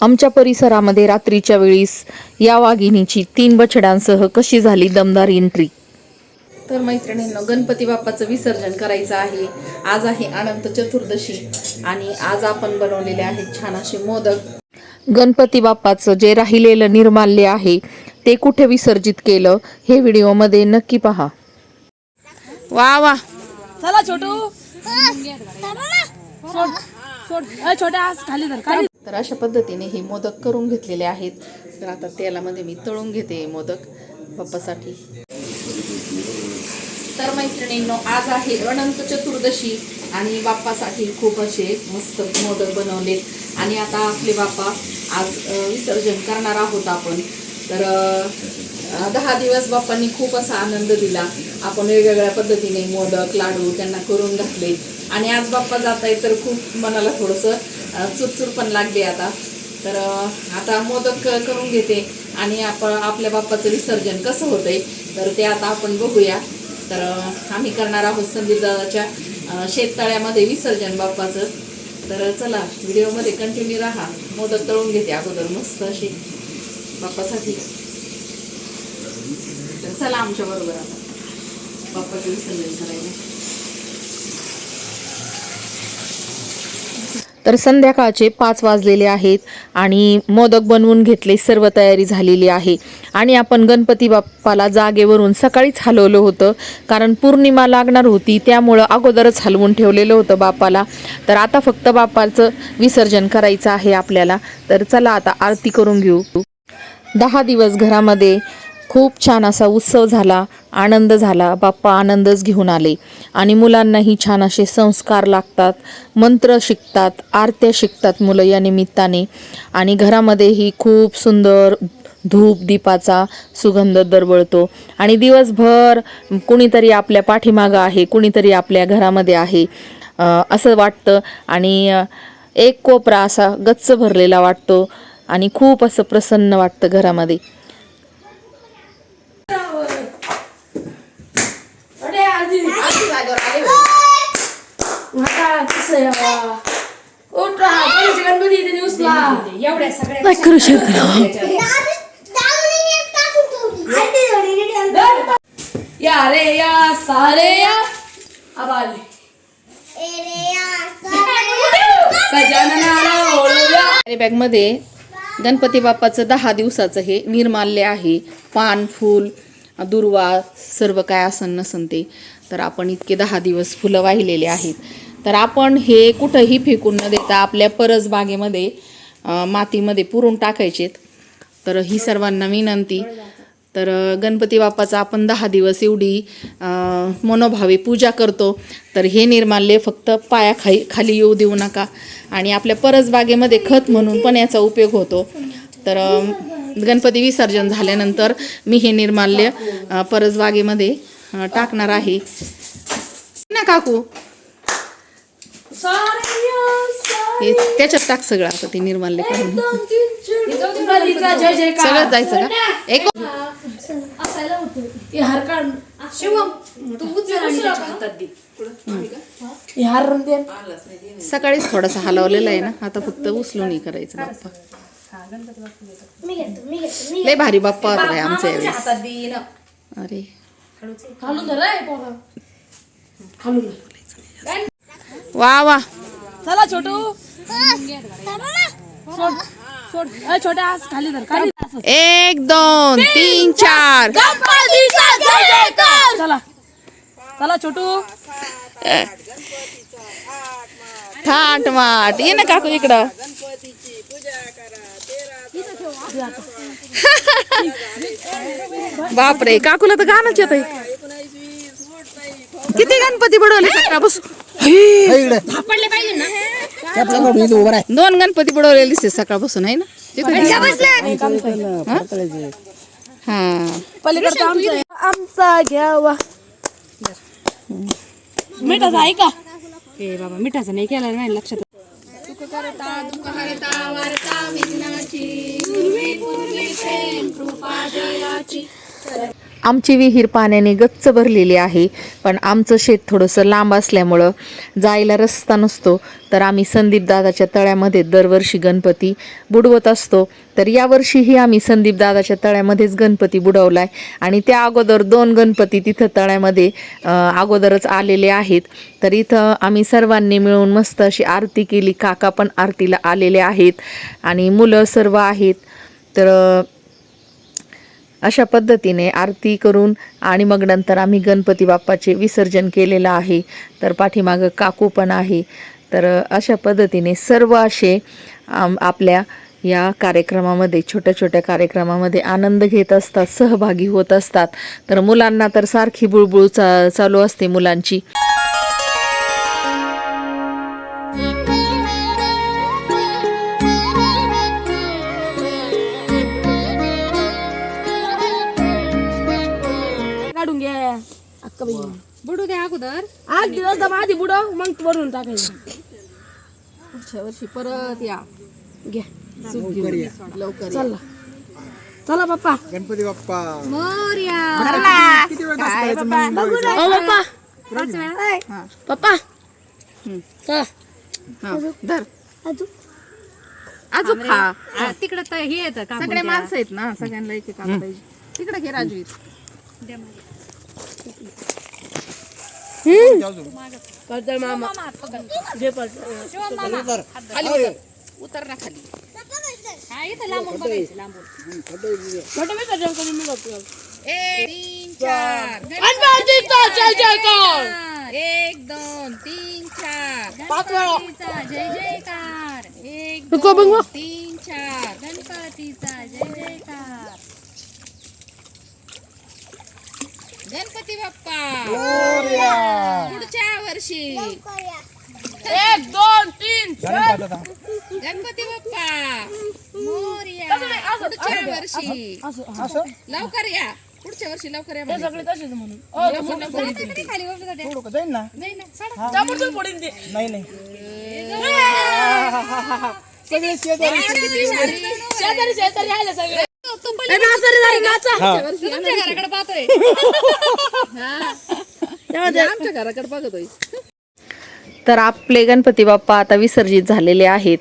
आमच्या परिसरामध्ये रात्रीच्या वेळीस या वाघिणीची तीन बछड्यांसह कशी झाली दमदार एंट्री तर मैत्रिणींनो गणपती बाप्पाचं विसर्जन करायचं आहे. आज आहे अनंत चतुर्दशी आणि आज आपण बनवलेले आहेत छान असे मोदक. गणपती बाप्पाचं जे राहिलेलं निर्माल्य आहे ते कुठे विसर्जित केलं हे व्हिडिओमध्ये नक्की पहा. वा वा. चला छोटू. आज खाली धर. तर अशा पद्धतीने हे मोदक करून घेतलेले आहेत. तर आता तेलामध्ये मी तळून घेते हे मोदक बाप्पासाठी तर मैत्रिणींनो आज आहे अनंत चतुर्दशी आणि बाप्पासाठी खूप असे मस्त मोदक बनवलेत. आणि आता आपले बाप्पा आज विसर्जन करणार आहोत आपण. तर दहा दिवस बाप्पांनी खूप असा आनंद दिला. आपण वेगवेगळ्या पद्धतीने मोदक लाडू त्यांना करून घातले. आणि आज बाप्पा जात आहे तर खूप मनाला थोडंसं चुरचूर पण लागली आता. तर आता मोदक क- करून घेते आणि आपण आपल्या बाप्पाचं विसर्जन कसं होतंय तर ते आता आपण बघूया. तर आम्ही करणार आहोत संदीपदादाच्या शेततळ्यामध्ये विसर्जन बाप्पाचं. तर चला व्हिडिओमध्ये कंटिन्यू राहा. मोदक तळून घेते अगोदर मस्त अशी बाप्पासाठी. तर चला आमच्या बरोबर आता. बाप्पाचं विसर्जन करायला. तर संध्याकाळचे पाच वाजलेले आहेत आणि मोदक बनवून घेतले सर्व तयारी झालेली आहे. आणि आपण गणपती बाप्पाला जागेवरून सकाळीच हलवलं होतं कारण पौर्णिमा लागणार होती त्यामुळं अगोदरच हलवून ठेवलेलं होतं बाप्पाला. तर आता फक्त बाप्पाचं विसर्जन करायचं आहे आपल्याला. तर चला आता आरती करून घेऊ. दहा दिवस घरामध्ये खूप छान असा उत्सव झाला आनंद झाला बाप्पा आनंदच घेऊन आले. आणि मुलांनाही छान असे संस्कार लागतात मंत्र शिकतात आरत्या शिकतात मुलं या निमित्ताने. आणि घरामध्येही खूप सुंदर धूप दीपाचा सुगंध दरवळतो. आणि दिवसभर कुणीतरी आपल्या पाठीमागं आहे कुणीतरी आपल्या घरामध्ये आहे असं वाटतं. आणि एक कोपरा असा गच्च भरलेला वाटतो. आणि खूप असं प्रसन्न वाटतं घरामध्ये अरे आजी आता गणपती एवढ्या सगळ्या करू शकतो या रे या सारे या अब आले कॅरी बॅगमध्ये गणपती बाप्पाचं दहा दिवसाचं हे निर्माल्य आहे. पान फूल दुर्वा सर्व काय आसन नसन ते तर आपण इतके दहा दिवस फुलं वाहिलेले आहेत. तर आपण हे कुठंही फेकून न देता आपल्या परस बागेमध्ये मातीमध्ये पुरून टाकायचेत. तर ही सर्वांना विनंती. तर गणपती बाप्पाचा आपण दहा दिवस एवढी मनोभावे पूजा करतो. तर हे निर्माल्य फक्त पाया खाई खाली येऊ देऊ नका. आणि आपल्या परसबागेमध्ये खत म्हणून पण याचा उपयोग होतो. तर गणपती विसर्जन झाल्यानंतर मी हे निर्माल्य परसबागेमध्ये टाकणार आहे. ना काकू? हे त्याच्यात टाक सगळं आता ते जयकार. सगळं जायचं का? एक. सकाळीच थोडासा हलवलेला आहे ना आता फक्त उचलून हे करायचं बाप्पा. लय भारी बाप्पा होता आमच्या यावेळेस. अरे. खालून धर रे पोरं. खालून धर. वा वा. चला छोटू. सोड सोड. अय, छोट्या आज खाली धर खाली धर. एक दोन तीन चार. चला. चला छोटू. थाट माट. ये ना काकू इकडं. बापरे काकूला तर गाणंच येत किती गणपती बुडवले सकाळपासून दोन गणपती बुडवलेले दिसते सकाळपासून आहे ना? हा? आमचा घ्यावा. मिठाचा आहे का? हे बाबा मिठाचा नाही केला नाही लक्षात वार्ता तू करता वार्ता विघ्नाची पूर्वी प्रेम कृपा जयाची आमची विहीर पाण्याने गच्च भरलेली आहे पण आमचं शेत थोडंसं लांब असल्यामुळं जायला रस्ता नसतो. तर आम्ही संदीपदादाच्या तळ्यामध्ये दरवर्षी गणपती बुडवत असतो. तर यावर्षीही आम्ही संदीपदादाच्या तळ्यामध्येच गणपती बुडवला आहे आणि त्या अगोदर दोन गणपती तिथं तळ्यामध्ये अगोदरच आलेले आहेत. तर इथं आम्ही सर्वांनी मिळून मस्त अशी आरती केली. काका पण आरतीला आलेले आहेत आणि मुलं सर्व आहेत. तर अशा पद्धतीने आरती करून आणि मग नंतर आम्ही गणपती बाप्पाचे विसर्जन केलेलं आहे. तर पाठीमागं काकू पण आहे. तर अशा पद्धतीने सर्व असे आपल्या या कार्यक्रमामध्ये छोट्या छोट्या कार्यक्रमामध्ये आनंद घेत असतात सहभागी होत असतात. तर मुलांना तर सारखी बुळबुळ चा चालू असते मुलांची. अक्का बाई बुडू द्या अगोदर. आठ दिवस दम आधी बुडव मग वरून टाकायचं. पुढच्या वर्षी परत या. घे लवकर चला. चला पप्पा. गणपती बाप्पा. मोर्या किती वेळ मग ओ पप्पा? पप्पा. चला. धर. अजून? खा. तिकडे तर हे येतं का सगळे माणसं आहेत ना सगळ्यांना एक एक पाहिजे. तिकडे घे राजवीर. पडतळ मामा पडतळ उतर ना खाली हा इथं लांबून बघायचं लांबून छोटं मी सजन करून मी बघतो एक चार जय जयकार. एक दोन तीन चार गणपतीचा जय जयकार एक दोन तीन चार. गणपतीचा जय जयकार. गणपती बाप्पा. पुढच्या वर्षी. एक दोन तीन गणपती बाप्पा. मोरया. पुढच्या वर्षी. असं लवकर या. पुढच्या वर्षी लवकर या हे. सगळे तसेच म्हणून. थोडं का? जाईन ना. नाही ना. ते. शेजारी. शेजारी. शेजारी आले सगळे. घराकडे पाहतोय. आमच्या घराकडे बघतोय. तर आपले गणपती बाप्पा आता विसर्जित झालेले आहेत.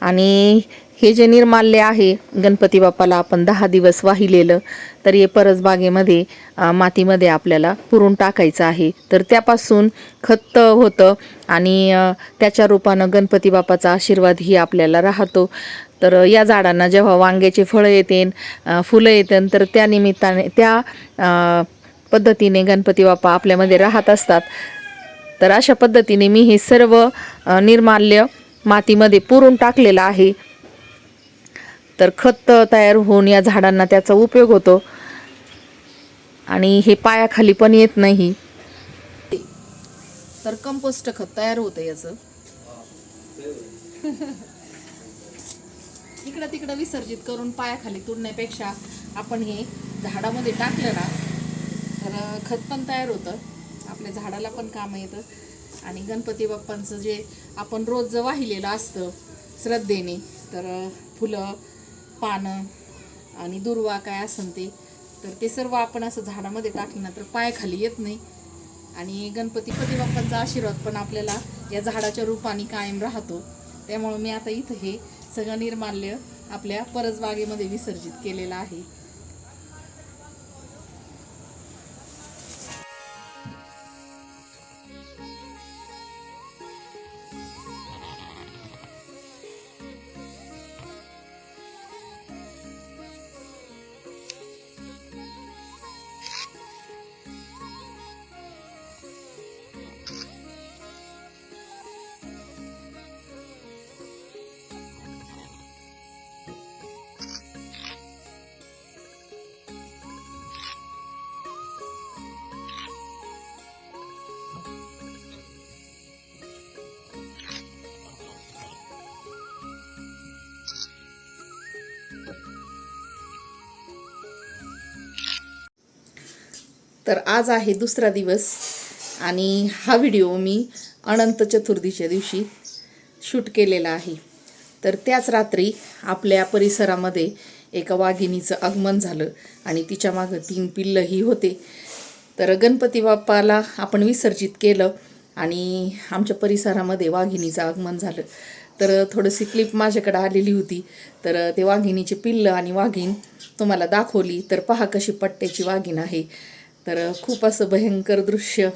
आणि हे जे निर्माल्य आहे गणपती बाप्पाला आपण दहा दिवस वाहिलेलं तर हे परसबागेमध्ये मातीमध्ये आपल्याला पुरून टाकायचं आहे. तर त्यापासून खत होतं आणि त्याच्या रूपानं गणपती बाप्पाचा आशीर्वादही आपल्याला राहतो. तर या झाडांना जेव्हा वांग्याचे फळं येतील फुलं येतील तर त्या निमित्ताने त्या पद्धतीने गणपती बाप्पा आपल्यामध्ये राहत असतात. तर अशा पद्धतीने मी हे सर्व निर्माल्य मातीमध्ये पुरून टाकलेलं आहे. तर खत तयार होऊन या झाडांना त्याचा उपयोग होतो. आणि हे पायाखाली पण येत नाही. तर कंपोस्ट खत तयार होतं याचं. इकडं तिकडं विसर्जित करून पायाखाली तुडण्यापेक्षा आपण हे झाडामध्ये टाकलं ना तर खत पण तयार होतं. आपल्या झाडाला पण काम येतं. आणि गणपती बाप्पांचं जे आपण रोज वाहिलेलं असतं श्रद्धेने तर फुलं पानं आणि दुर्वा काय असन ते तर ते सर्व आपण असं झाडामध्ये टाकलं ना तर पायाखाली येत नाही. आणि गणपती पती बाप्पांचा आशीर्वाद पण आपल्याला या झाडाच्या रूपाने कायम राहतो. त्यामुळं मी आता इथं हे सगळं निर्माल्य आपल्या परसबागेमध्ये विसर्जित केलेलं आहे. तर आज आहे दुसरा दिवस आणि हा व्हिडिओ मी अनंत चतुर्थीच्या दिवशी शूट केलेला आहे. तर त्याच रात्री आपल्या परिसरामध्ये एका वाघिणीचं आगमन झालं आणि तिच्या मागं तीन पिल्लंही होते. तर गणपती बाप्पाला आपण विसर्जित केलं आणि आमच्या परिसरामध्ये वाघिणीचं आगमन झालं. तर थोडीशी क्लिप माझ्याकडे आलेली होती. तर ते वाघिणीचे पिल्लं आणि वाघीण तुम्हाला दाखवली. तर पहा कशी पट्ट्याची वाघीण आहे. तर खूप असं भयंकर दृश्य.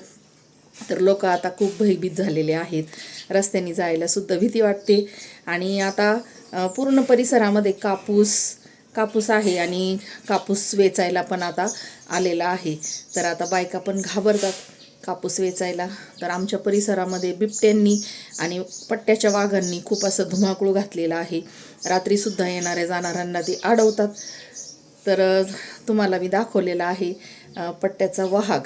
तर लोक आता खूप भयभीत झालेले आहेत. रस्त्याने जायला सुद्धा भीती वाटते. आणि आता पूर्ण परिसरामध्ये कापूस कापूस आहे आणि कापूस वेचायला पण आता आलेला आहे. तर आता बायका पण घाबरतात कापूस वेचायला. तर आमच्या परिसरामध्ये बिबट्यांनी आणि पट्ट्याच्या वाघांनी खूप असं धुमाकूळ घातलेला आहे. रात्रीसुद्धा येणाऱ्या जाणाऱ्यांना ते अडवतात तर तुम्हाला मी दाखवलेलं आहे. पट्ट्याचा वहाग